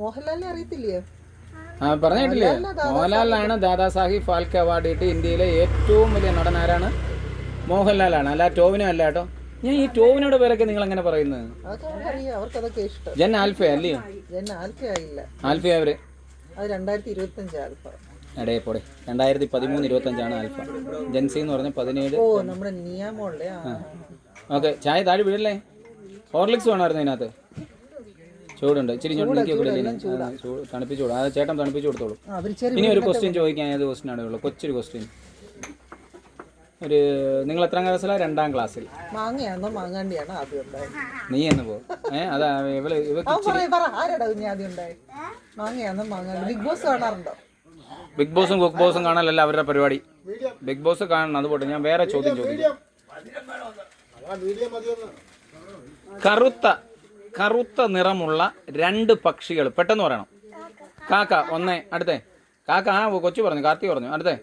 മോഹൻലാലിനെ അറിയത്തില്ലയോ ആ പറഞ്ഞിട്ടില്ലേ? മോഹൻലാലാണ് ദാദാ സാഹിബ്. ഫാൽക്കെ അവാർഡ് കിട്ടി ഇന്ത്യയിലെ ഏറ്റവും വലിയ നടൻ ആരാണ് മോഹൻലാലാണ്. അല്ല ടോവിനോ അല്ല കേട്ടോ. ഞാൻ ഈ ടോവിനോട് പേരൊക്കെ നിങ്ങൾ എങ്ങനെ പറയുന്നത് ജൻ ആൽഫ അല്ലയോ ആൽഫ അവർ? ഇരുപത്തി എടേ പോടെ. രണ്ടായിരത്തി പതിമൂന്ന് ഇരുപത്തഞ്ചാണ് ആൽഫ ജൻസി എന്ന് പറഞ്ഞ പതിനേഴ്. ഓക്കെ ചായ താഴെ വീഴല്ലേ? ഹോർലിക്സ് വേണമായിരുന്നു ഇതിനകത്ത്. ചൂടുണ്ട്. ഇച്ചിരി തണുപ്പിച്ചു കൊടുക്കും അത് ചേട്ടൻ തണുപ്പിച്ചു കൊടുത്തോളൂ ഇനി ഒരു ക്വസ്റ്റ്യൻ ചോദിക്കാൻ ഏത് ക്വസ്റ്റ്യൻ ആണ് ഉള്ളൂ? കൊച്ചൊരു ക്വസ്റ്റ്യൻ ഒരു നിങ്ങൾ എത്രാം ക്ലാസ്സിലാണ് രണ്ടാം ക്ലാസ്സിൽ. മാങ്ങയാണോ? മാങ്ങാണ്ടിയാണോ ആദ്യം ഉണ്ടായത്? നീ എന്ന് പോ. ഏ അതാ ഇവൾ ബിഗ് ബോസ് കാണാറുണ്ടോ? ബിഗ് ബോസും കുക്ക് ബോസും കാണാനല്ല അവരുടെ പരിപാടി. ബിഗ് ബോസ് കാണണം അതുപോട്ടെ ഞാൻ വേറെ ചോദ്യം ചോദിക്കും. കറുത്ത കറുത്ത നിറമുള്ള രണ്ട് പക്ഷികൾ. പെട്ടെന്ന് പറയണം. കാക്ക ഒന്നേ അടുത്തേ. കാക്ക ആ കൊച്ചു പറഞ്ഞു കാർത്തി പറഞ്ഞു. അടുത്തേ.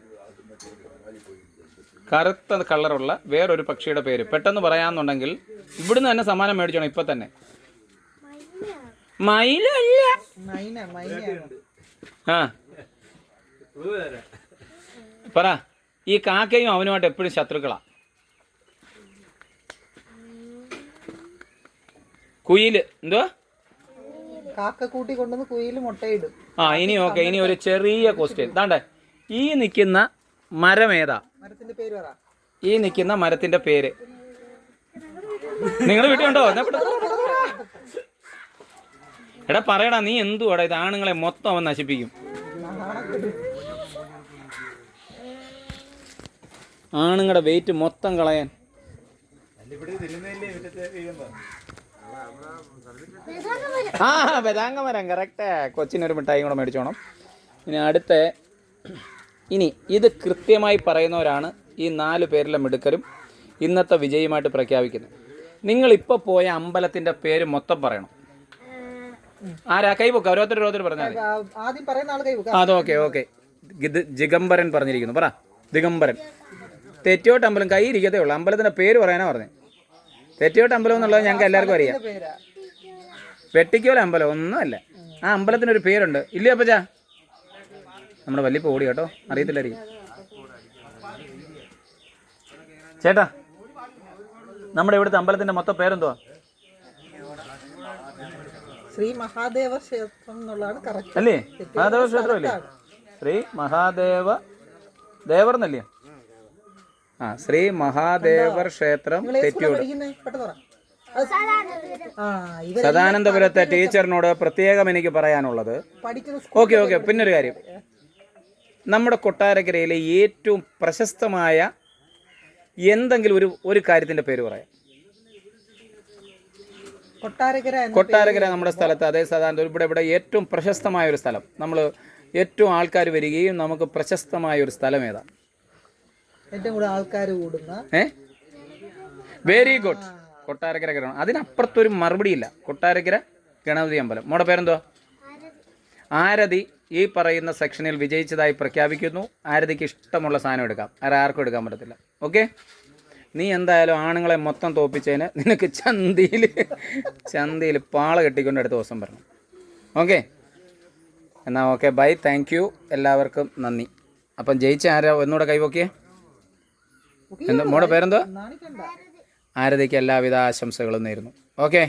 കറുത്ത കളറുള്ള വേറൊരു പക്ഷിയുടെ പേര്. പെട്ടെന്ന് പറയാന്നുണ്ടെങ്കിൽ ഇവിടുന്ന് തന്നെ സമ്മാനം മേടിച്ചോണം ഇപ്പൊ തന്നെ. മയിലല്ല ആ. പറ. ഈ കാക്കയും അവനുമായിട്ട് എപ്പോഴും ശത്രുക്കളാ. കുയിൽ എന്തുവാ? കാക്ക കൂട്ടി കൊണ്ടുവന്ന് കുയിൽ മുട്ടയിടും. ആ ഇനി ഓക്കെ ഇനി ഒരു ചെറിയ ക്വസ്റ്റ്യൻ താണ്ടെ ഈ നിൽക്കുന്ന മരം ഏതാ? മരത്തിന്റെ പേര് പറ. ഈ നിൽക്കുന്ന മരത്തിന്റെ പേര്. നിങ്ങൾ വീട്ടിലുണ്ടോ. എടാ പറയടാ നീ എന്തുവാടാ? ഇത് ആണുങ്ങളെ മൊത്തം അവൻ നശിപ്പിക്കും. ആണുങ്ങളുടെ വെയിറ്റ് മൊത്തം കളയാൻ. ആ ബദാങ്ക മരം കറക്റ്റ് കൊച്ചിനൊരു മിഠായി കൂടെ മേടിച്ചോണം. ഇനി അടുത്ത ഇനി ഇത് കൃത്യമായി പറയുന്നവരാണ് ഈ നാല് പേരിലെ മിടുക്കരും ഇന്നത്തെ വിജയമായിട്ട് പ്രഖ്യാപിക്കുന്നത്. നിങ്ങൾ ഇപ്പോൾ പോയ അമ്പലത്തിന്റെ പേര് മൊത്തം പറയണം. ആരാ? കൈവക്ക ഓരോരുത്തർ ഓരോരുത്തർ പറഞ്ഞാൽ മതി. ആ, ആദ്യം പറയുന്ന ആൾ കൈ വെക്കാം അത് ഓക്കെ ഓക്കെ. ജിഗംബരൻ പറഞ്ഞിരിക്കുന്നു. പറ. ദിഗംബരൻ. തെറ്റോട്ട് അമ്പലം കൈ ഇരിക്കത്തേ ഉള്ളൂ. അമ്പലത്തിന്റെ പേര് പറയാനാ പറഞ്ഞത് തെറ്റിയോട്ട് അമ്പലം എന്നുള്ളത് ഞങ്ങൾക്ക് എല്ലാവർക്കും അറിയാം. വെട്ടിക്കോല അമ്പലം ഒന്നുമല്ല. ആ അമ്പലത്തിനൊരു പേരുണ്ട്. ഇല്ലേ അപ്പച്ചാ? നമ്മുടെ വലിയ പോടി കേട്ടോ. അറിയത്തില്ലായിരിക്കും ചേട്ടാ നമ്മുടെ ഇവിടുത്തെ അമ്പലത്തിന്റെ മൊത്തം പേരെന്തുവാ? ശ്രീ മഹാദേവ ക്ഷേത്രം എന്നുള്ളതാണ് കറക്റ്റ് അല്ലേ? മഹാദേവ ക്ഷേത്രം അല്ലേ ശ്രീ മഹാദേവ ദേവർന്നല്ലേ ആ ശ്രീ മഹാദേവർ ക്ഷേത്രം തെറ്റിയോട്. ഇവർ സദാനന്ദപുരത്തെ ടീച്ചറിനോട് പ്രത്യേകം എനിക്ക് പറയാനുള്ളത്. ഓക്കെ ഓക്കെ പിന്നൊരു കാര്യം. നമ്മുടെ കൊട്ടാരക്കരയിലെ ഏറ്റവും പ്രശസ്തമായ എന്തെങ്കിലും ഒരു ഒരു കാര്യത്തിന്റെ പേര് പറയാം. കൊട്ടാരക്കര കൊട്ടാരക്കര നമ്മുടെ സ്ഥലത്ത് അതേ സദാനന്ദ ഇവിടെ ഇവിടെ ഏറ്റവും പ്രശസ്തമായ ഒരു സ്ഥലം. നമ്മൾ ഏറ്റവും ആൾക്കാർ വരികയും നമുക്ക് പ്രശസ്തമായ ഒരു സ്ഥലം ഏതാ? വെരി ഗുഡ് കൊട്ടാരക്കര ഗണം അതിനപ്പുറത്തൊരു മറുപടിയില്ല കൊട്ടാരക്കര ഗണപതി അമ്പലം. മോടെ പേരെന്തോ? ആരതി. ഈ പറയുന്ന സെക്ഷനിൽ വിജയിച്ചതായി പ്രഖ്യാപിക്കുന്നു. ആരതിക്ക് ഇഷ്ടമുള്ള സാധനം എടുക്കാം. ആരെ ആർക്കും എടുക്കാൻ പറ്റത്തില്ല. ഓക്കെ നീ എന്തായാലും ആണുങ്ങളെ മൊത്തം തോപ്പിച്ചതിന് നിനക്ക് ചന്തിയിൽ ചന്തിയിൽ പാള കെട്ടിക്കൊണ്ട് അടുത്ത ദിവസം പറഞ്ഞു ഓക്കെ എന്നാൽ ഓക്കെ ബൈ താങ്ക് യു എല്ലാവർക്കും നന്ദി. അപ്പം ജയിച്ച ആരാ? ഒന്നുകൂടെ കൈവോക്കിയേ എന്താ മോടെ പേരെന്തോ ആരതിക്ക് എല്ലാവിധ ആശംസകളും നേരുന്നു. ഓക്കെ.